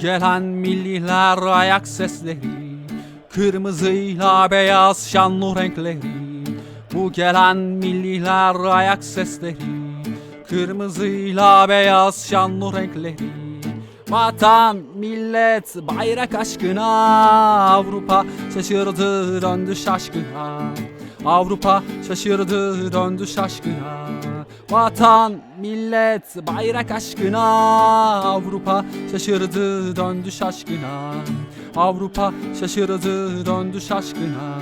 Gelen milliler ayak sesleri Kırmızıyla beyaz şanlı renkleri. Bu gelen milliler ayak sesleri Kırmızıyla beyaz şanlı renkleri. Vatan, millet, bayrak aşkına Avrupa şaşırdı döndü şaşkına Avrupa şaşırdı döndü şaşkına. Vatan, millet, bayrak aşkına. Avrupa şaşırdı döndü şaşkına. Avrupa şaşırdı döndü şaşkına.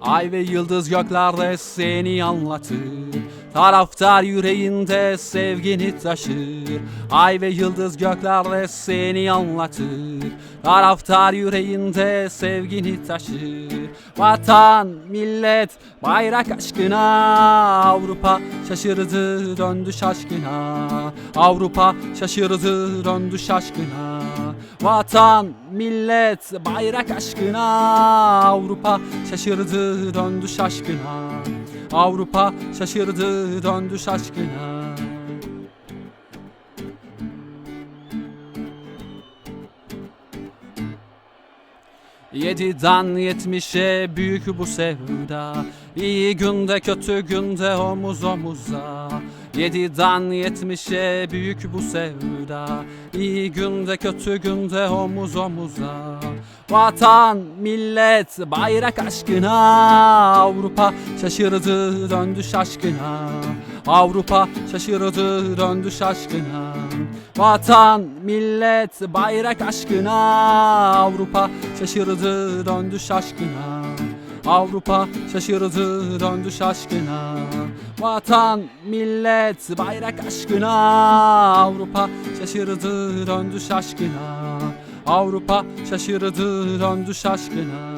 Ay ve yıldız göklerde seni anlatır Taraftar yüreğinde sevgini taşır. Ay ve yıldız göklerde seni anlatır. Taraftar yüreğinde sevgini taşır. Vatan, millet, bayrak aşkına. Avrupa şaşırdı döndü şaşkına. Avrupa şaşırdı döndü şaşkına. Vatan, millet, bayrak aşkına. Avrupa şaşırdı döndü şaşkına Avrupa şaşırdı döndü şaşkına Yediden yetmişe büyük bu sevda. İyi günde kötü günde omuz omuza. Yediden yetmişe büyük bu sevda. İyi günde kötü günde omuz omuza. Vatan, millet, bayrak aşkına. Avrupa şaşırdı döndü şaşkına. Avrupa şaşırdı döndü şaşkına Vatan, millet, bayrak aşkına. Avrupa şaşırdı döndü şaşkına. Avrupa şaşırdı döndü şaşkına. Vatan, millet, bayrak aşkına. Avrupa şaşırdı döndü şaşkına. Avrupa şaşırdı döndü şaşkına